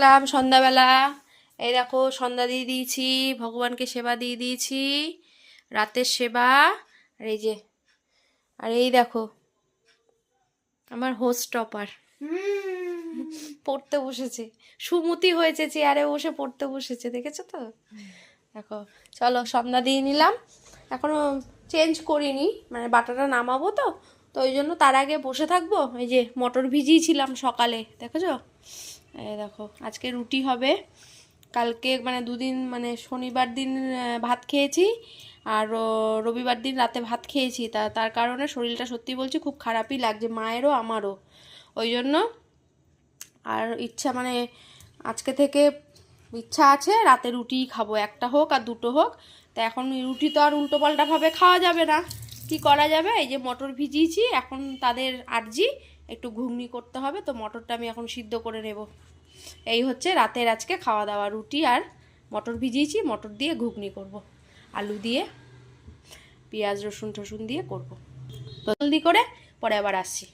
আসলাম সন্ধ্যাবেলা। এই দেখো সন্ধ্যা দিয়ে দিয়েছি ভগবানকে সেবা দিয়ে দিয়েছি রাতের সেবা। আর এই যে আর এই দেখো আমার হোস্ট টপার। পড়তে বসেছে। সুমতি হয়েছে চেয়ারে বসে পড়তে বসেছে দেখেছ তো? দেখো চলো সন্ধ্যা দিয়ে নিলাম। এখনও চেঞ্জ করিনি মানে বাটাটা নামাবো তো তো ওই জন্য তার আগে বসে থাকব। এই যে মটর ভিজিয়েছিলাম সকালে দেখেছ? দেখো, আজকে রুটি হবে। কালকে মানে দুদিন মানে শনিবার দিন ভাত খেয়েছি, আর রবিবার দিন রাতে ভাত খেয়েছি। তা, তার কারণে শরীরটা সত্যি বলছি খুব খারাপই লাগছে, মায়েরও, আমারও। ওই জন্য আর ইচ্ছা মানে আজকে থেকে ইচ্ছা আছে রাতে রুটিই খাব, একটা হোক আর দুটো হোক। তা এখন রুটি তো আর উল্টো পাল্টাভাবে খাওয়া যাবে না। কি করা যাবে? এই যে মটর ভিজিয়েছি, এখন তাদের আর্জি। একটু ঘুগনি করতে হবে, তো মটরটা আমি এখন সিদ্ধ করে নেব। এই হচ্ছে রাতের আজকে খাওয়া দাওয়া রুটি আর মটর ভিজিয়েছি, মটর দিয়ে ঘুগনি করব। আলু দিয়ে, পেঁয়াজ রসুন টসুন দিয়ে করব। জলদি করে, পরে আবার আসছি।